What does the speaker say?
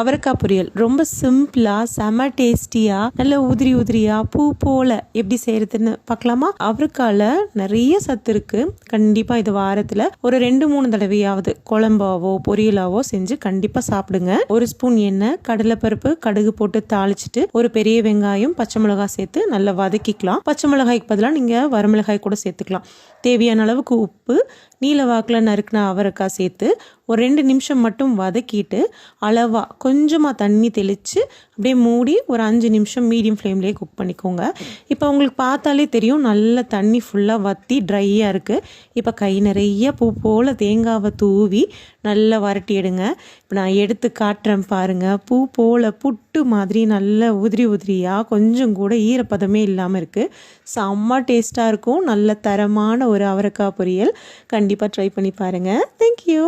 அவரைக்காய் பொரியல். ரொம்ப சிம்பிளா செம டேஸ்டியா நல்ல உதிரி உதிரியா பூ போல எப்படி செய்யறதுன்னு பார்க்கலாமா? அவரைக்கால நிறைய சத்து இருக்கு. கண்டிப்பா இது வாரத்துல ஒரு ரெண்டு மூணு தடவையாவது குழம்பாவோ பொரியலாவோ செஞ்சு கண்டிப்பா சாப்பிடுங்க. ஒரு ஸ்பூன் எண்ணெய் கடலைப்பருப்பு கடுகு போட்டு தாளிச்சிட்டு ஒரு பெரிய வெங்காயம் பச்சை மிளகாய் சேர்த்து நல்லா வதக்கிக்கலாம். பச்சை மிளகாய்க்கு பதிலாக நீங்க வரமிளகாய் கூட சேர்த்துக்கலாம். தேவையான அளவுக்கு உப்பு நீல வாக்கில் நறுக்கின அவரைக்காய் சேர்த்து ஒரு ரெண்டு நிமிஷம் மட்டும் வதக்கிட்டு அளவாக கொஞ்சமாக தண்ணி தெளித்து அப்படியே மூடி ஒரு அஞ்சு நிமிஷம் மீடியம் ஃப்ளேம்லேயே குக் பண்ணிக்கோங்க. இப்போ உங்களுக்கு பார்த்தாலே தெரியும் நல்ல தண்ணி ஃபுல்லாக வற்றி ட்ரையாக இருக்குது இப்போ கை நிறைய பூ போல் தேங்காவை தூவி நல்லா வரட்டி எடுங்க. இப்போ நான் எடுத்து காட்டுறேன் பாருங்கள் பூ போல் புட்டு மாதிரி நல்ல உதிரி உதிரியாக கொஞ்சம் கூட ஈரப்பதமே இல்லாமல் இருக்குது செம்ம டேஸ்ட்டாக இருக்கும். நல்ல தரமான ஒரு அவரைக்காய் பொரியல். கண்டிப்பாக ட்ரை பண்ணி பாருங்கள் தேங்க்யூ